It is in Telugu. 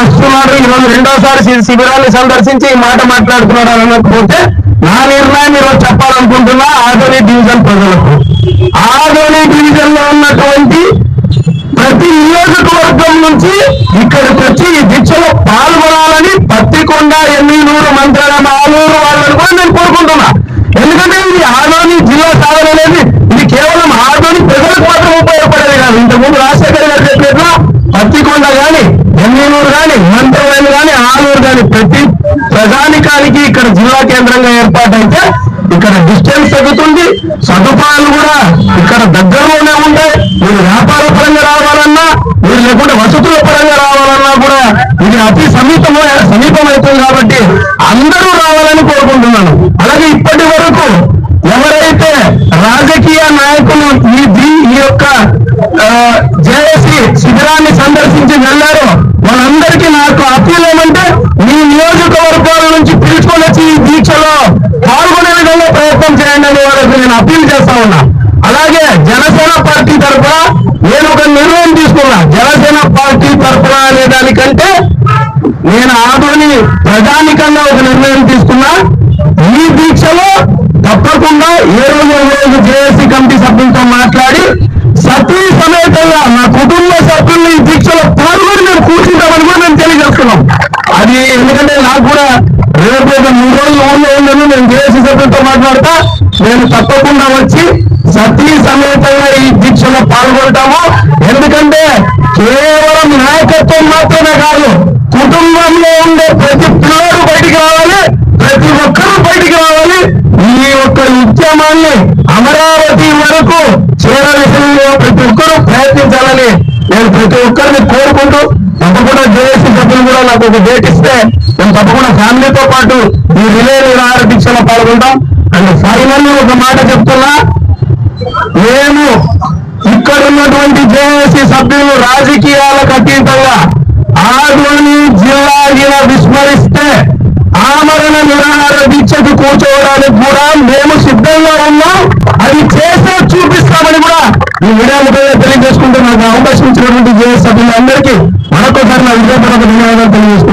వస్తున్నాడు. ఈరోజు రెండోసారి శిబిరాన్ని సందర్శించి ఈ మాట మాట్లాడుతున్నారు అనకపోతే నా నిర్ణయం ఈరోజు చెప్పాలనుకుంటున్నా ఆదోని డివిజన్ ప్రజలకు. ఆదోని డివిజన్లో ఉన్నటువంటి ప్రతి నియోజకవర్గం నుంచి ఇక్కడికి వచ్చి ఈ దీక్షలో పాల్గొనాలని పత్తికొండ నూరు మంత్రాలను ఆలూరు వాళ్ళని కూడా నేను కోరుకుంటున్నా. ఎందుకంటే ఇది ఆదోని జిల్లా సాధన అనేది ఇది కేవలం ఆదోని ప్రజలకు మాత్రం ఉపయోగపడేది కాదు. ఇంతకుముందు రాజశేఖర్ గారు చెప్పినట్లు పత్తికొండ కానీ ఎమ్మినూరు కానీ మంత్రాలయం కానీ ఆలూరు కానీ ప్రతి ప్రజానికానికి ఇక్కడ జిల్లా కేంద్రంగా ఏర్పాటైతే ఇక్కడ డిస్టెన్స్ తగ్గుతుంది. సదుపాయాలు కూడా ఇక్కడ దగ్గరలోనే ఉంటాయి. మీరు వ్యాపార పరంగా రావాలన్నా మీరు లేకుంటే వసతుల పరంగా రావాలన్నా కూడా ఇది అతి సమీపం సమీపం అవుతుంది కాబట్టి అందరూ రావాలని కోరుకుంటున్నాను. అలాగే ఇప్పటి వరకు ఎవరైతే రాజకీయ నాయకులు ఈ దీ- ఈ యొక్క జేఏసీ శిబిరాన్ని సందర్శించి వెళ్ళారో నాకు అప్పీల్ ఏమంటే మీ నియోజకవర్గాల నుంచి పిలుచుకొని వచ్చి ఈ దీక్షలో పాల్గొనే విధంగా ప్రయత్నం చేయండి అనే వాళ్ళకి నేను అప్పీల్ చేస్తా ఉన్నా. అలాగే జనసేన పార్టీ తరఫున నేను ఒక నిర్ణయం తీసుకున్నా. జనసేన పార్టీ తరఫున అనే దానికంటే నేను ఆదోని ప్రధానికంగా ఒక నిర్ణయం తీసుకున్నా. ఈ దీక్షలో తప్పకుండా ఏ రోజు రోజు జేఏసీ కమిటీ సభ్యులతో మాట్లాడి సతీ సమేతంగా నా కుటుంబ సభ్యుల్ని నాకు కూడా రేపు ఒక మూడు రోజులు ఊళ్ళో ఉన్నాను నేను జేఏసీ సభ్యులతో మాట్లాడతా. నేను తప్పకుండా వచ్చి సతీ సమేతంగా ఈ దీక్షలో పాల్గొంటాము. ఎందుకంటే కేవలం నాయకత్వం మాత్రమే కాదు కుటుంబంలో ఉండే ప్రతి పిల్లలు బయటికి రావాలి ప్రతి ఒక్కరూ బయటికి రావాలి. ఈ యొక్క ఉద్యమాన్ని అమరావతి వరకు చేరవేసంలో ప్రతి ఒక్కరూ ప్రయత్నించాలని నేను ప్రతి ఒక్కరిని కోరుకుంటూ కూడా నాకు ఒక డేట్ ఇస్తే నేను తప్పకుండా ఫ్యామిలీతో పాటు ఈ రిలే నిరాహార దీక్షలో పాల్గొంటాం. అండ్ ఫైనల్లీ ఒక మాట చెప్తున్నా. మేము ఇక్కడ ఉన్నటువంటి జేఏసీ సభ్యులు రాజకీయాలకు అతీతంగా ఆధ్వని జిల్లా విస్మరిస్తే ఆమరణ నిరాహార దీక్షకు కూర్చోవడానికి కూడా మేము సిద్ధంగా ఉన్నాం. అది చేసే చూపిస్తామని కూడా ఈ మీడియా ముఖ్యంగా తెలియజేసుకుంటూ నాకు అవకాశం ఇచ్చినటువంటి జేఏ సభ్యులందరికీ Carla, para que